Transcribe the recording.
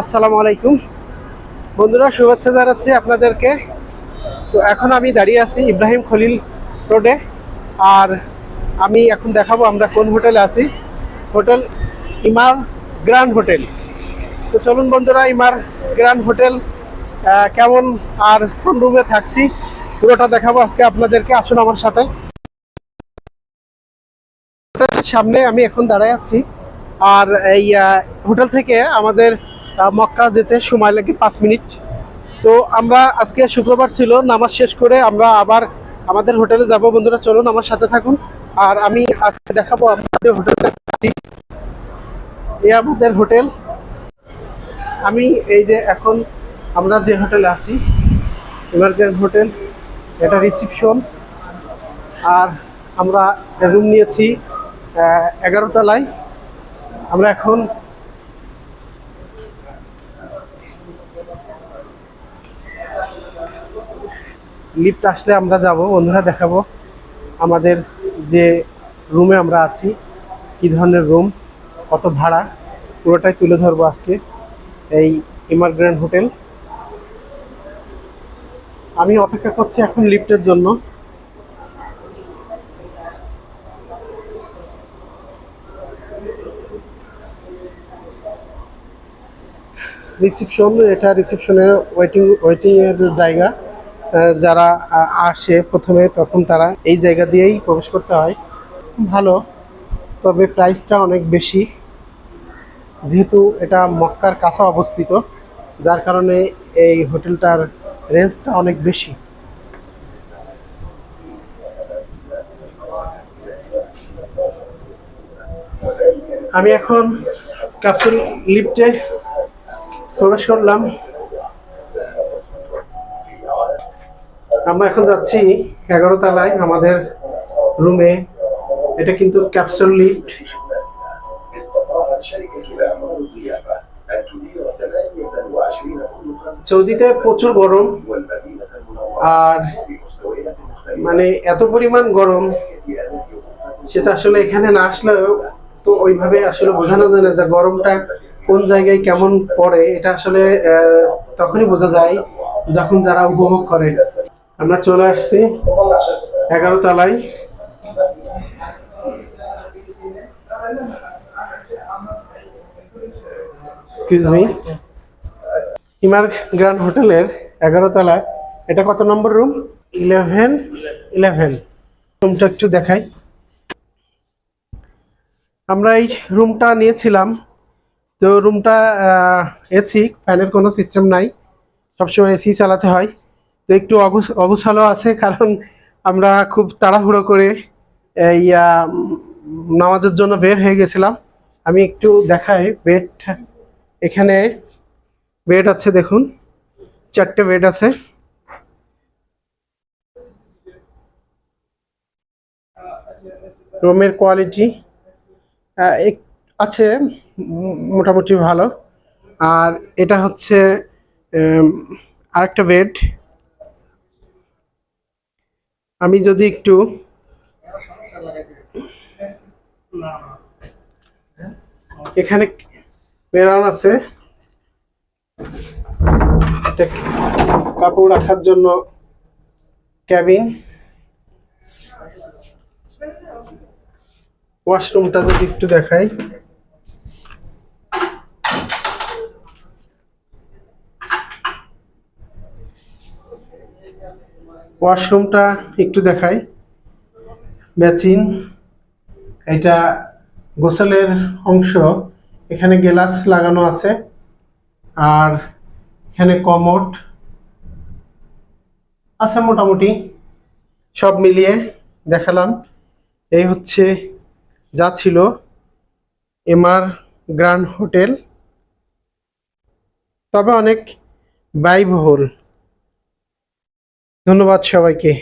আসসালামু আলাইকুম। বন্ধুরা, শুভেচ্ছা জানাচ্ছি আপনাদেরকে। তো এখন আমি দাঁড়িয়ে আছি ইব্রাহিম খলিল রোডে। আর আমি এখন দেখাবো আমরা কোন হোটেলে আছি। হোটেল ইমার গ্র্যান্ড হোটেল। তো চলুন বন্ধুরা, ইমার গ্র্যান্ড হোটেল কেমন আর কোন রুমে থাকছি, পুরোটা দেখাবো আজকে আপনাদেরকে। আসুন আমার সাথে। হোটেলের সামনে আমি এখন দাঁড়ায় আছি। আর এই হোটেল থেকে আমাদের মক্কা যেতে সময় লাগে পাঁচ মিনিট। তো আমরা আজকে শুক্রবার ছিল, নামাজ শেষ করে আমরা আবার আমাদের হোটেলে যাব। বন্ধুরা, চলুন আমার সাথে থাকুন। আর আমি আজকে দেখাবো আমাদের হোটেলে এই আমাদের হোটেল। আমি এই যে এখন আমরা যে হোটেলে আছি এমার্জেন্ট হোটেল, এটা রিসিপশন। আর আমরা রুম নিয়েছি এগারো তলায় আমরা এখন লিফট আসলে আমরা যাব, বন্ধুরা দেখাবো আমাদের যে রুমে আমরা আছি, কি ধরনের রুম কত ভাড়া, পুরোটাই তুলে ধরবো আজকে এই ইমার্গ্রেন্ট হোটেল আমি অপেক্ষা করছি এখন লিফটের জন্য। রিসিপশন এটা রিসিপশনের ওয়েটিং ওয়েটিং এর জায়গা। যারা আসে প্রথমে, তখন তারা এই জায়গা দিয়েই প্রবেশ করতে হয়। ভালো, তবে প্রাইসটা অনেক বেশি। যেহেতু এটা মক্কার কাছে অবস্থিত, যার কারণে এই হোটেলটার রেঞ্জটা অনেক বেশি। আমি এখন ক্যাপসুল লিফটে প্রবেশ করলাম। আমরা এখন যাচ্ছি এগারো তালায় আমাদের রুমে। এটা কিন্তু ক্যাপসুল লিফট। চৌদিতে প্রচুর গরম। আর মানে এত পরিমাণ গরম, সেটা আসলে এখানে না আসলেও তো ওইভাবে আসলে বোঝানো যায় না যে গরমটা কোন জায়গায় কেমন পড়ে, এটা আসলে তখনই বোঝা যায় যখন যারা উপভোগ করে। আমরা চলে আসছি এগারো তলায়। ইমার গ্র্যান্ড হোটেলের এগারো তলায়। এটা কত নম্বর রুম? Eleven eleven. রুমটা একটু দেখাই। আমরা এই রুমটা নিয়েছিলাম তো রুমটা এসি ফ্যানের কোনো সিস্টেম নাই। সবসময় এসি চালাতে হয়। তো একটু অগুছ- অগুছালো আছে, কারণ আমরা খুব তাড়াহুড়ো করে এই নামাজের জন্য বের হয়ে গেছিলাম। আমি একটু দেখাই বেড এখানে বেড আছে দেখুন। চারটে বেড আছে। রুমের কোয়ালিটি আছে। মোটামুটি ভালো। আর এটা হচ্ছে আরেকটা বেড আমি যদি একটু, এখানে মেরান আছে। কাপড় রাখার জন্য ক্যাবিন ওয়াশরুমটা যদি একটু দেখাই। ওয়াশরুমটা একটু দেখাই। ম্যাচিং এটা গোসলের অংশ। এখানে গ্লাস লাগানো আছে। আর এখানে কমোড আছে মোটামুটি। সব মিলিয়ে দেখালাম। এই হচ্ছে যা ছিল এমআর গ্র্যান্ড হোটেল। তবে অনেক ব্যয়বহুল। ধন্যবাদ সবাইকে।